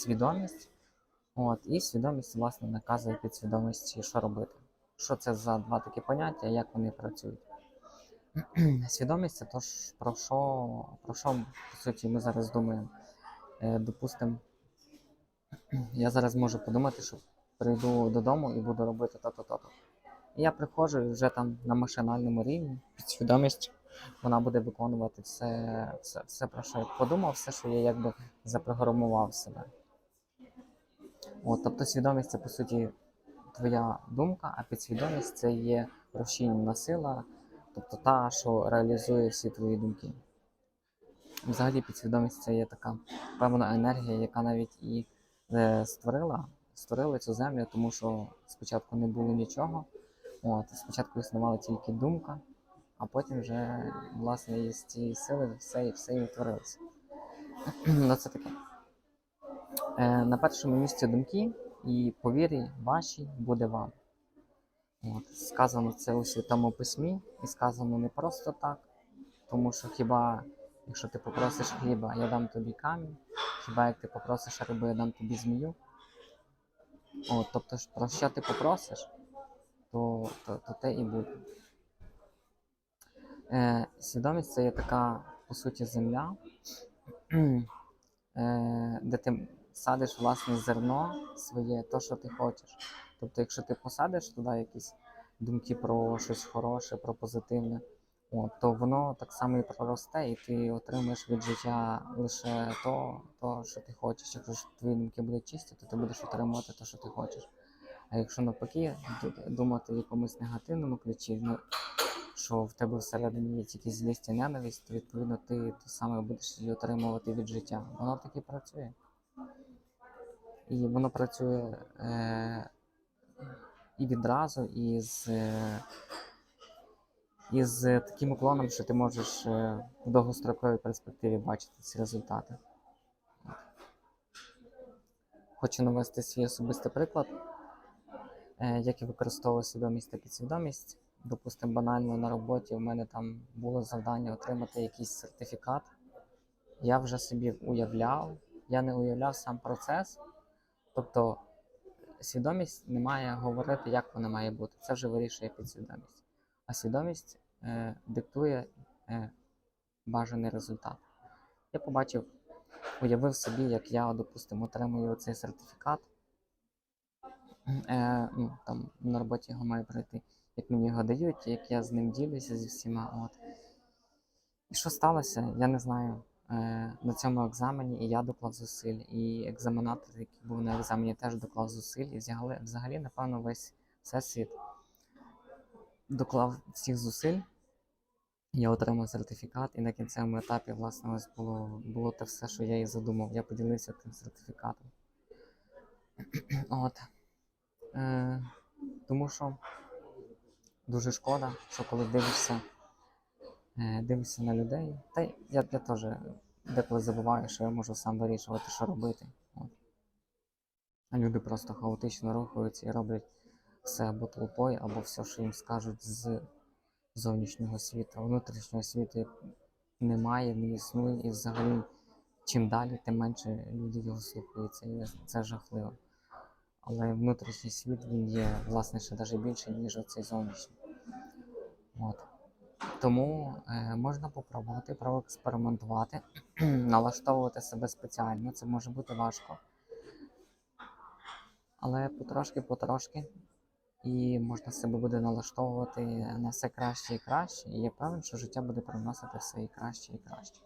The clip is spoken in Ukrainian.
свідомість. От, і свідомість, власне, наказує підсвідомості, що робити. Що це за два такі поняття, як вони працюють? Свідомість це то, про що, про що, по суті, ми зараз думаємо. Е, допустимо, я зараз можу подумати, що прийду додому і буду робити то-то, то-то. І я приходжу вже там на машинальному рівні, підсвідомість, вона буде виконувати все, все, все, про що я подумав, все, що я якби запрограмував себе. От, тобто свідомість це по суті твоя думка, а підсвідомість це є розчинна сила, тобто та, що реалізує всі твої думки. Взагалі підсвідомість це є така певна енергія, яка навіть і е, створила, створила цю землю, тому що спочатку не було нічого. От, спочатку існувала тільки думка, а потім вже, власне, із цієї сили все, все і утворилося. ну, це таке. Е, на першому місці думки і по вірі вашій буде вам. От, сказано це у Святому Письмі, і сказано не просто так, тому що хіба, якщо ти попросиш хліба, я дам тобі камінь, хіба як ти попросиш риби, я дам тобі змію. От, тобто, про що ти попросиш, то, то, то те і буде. Е, свідомість це є така, по суті, земля, е, де ти садиш власне зерно своє, то, що ти хочеш. Тобто, якщо ти посадиш туди якісь думки про щось хороше, про позитивне, от, то воно так само і проросте, і ти отримаєш від життя лише то, то, що ти хочеш. Якщо твої думки будуть чисті, то ти будеш отримувати те, що ти хочеш. А якщо навпаки думати в якомусь негативному ключі, ну, що в тебе всередині є тільки злість і ненависть, то відповідно ти те саме будеш і отримувати від життя. Воно так і працює. І воно працює е, і відразу, і з, е, і з таким уклоном, що ти можеш е, в довгостроковій перспективі бачити ці результати. Хочу навести свій особистий приклад, е, як я використовую свідомість та підсвідомість. Допустимо, банально на роботі у мене там було завдання отримати якийсь сертифікат. Я вже собі уявляв, я не уявляв сам процес. Тобто свідомість не має говорити, як вона має бути. Це вже вирішує підсвідомість. А свідомість е, диктує е, бажаний результат. Я побачив, уявив собі, як я, допустимо, отримую цей сертифікат. Е, ну, там на роботі його маю пройти, як мені його дають, як я з ним ділюся зі всіма. От. І що сталося, я не знаю. Е, на цьому екзамені і я доклав зусиль, і екзаменатор, який був на екзамені, теж доклав зусиль, і взагалі, взагалі напевно, весь всесвіт доклав всіх зусиль. Я отримав сертифікат, і на кінцевому етапі, власне, ось було, було те все, що я і задумав. Я поділився тим сертифікатом. От. Е, тому що дуже шкода, що коли дивишся е, дивишся на людей. Та я, я теж деколи забуваю, що я можу сам вирішувати, що робити. От. Люди просто хаотично рухаються і роблять все або толпою, або все, що їм скажуть з зовнішнього світу. Внутрішнього світу немає, не існує, і взагалі чим далі, тим менше люди його слухаються. І це жахливо. Але внутрішній світ він є, власне, ще навіть більший, ніж оцей зовнішній. От. Тому е, можна попробувати проекспериментувати, налаштовувати себе спеціально. Це може бути важко. Але потрошки-потрошки. І можна себе буде налаштовувати на все краще і краще. І я певен, що життя буде приносити все і краще і краще.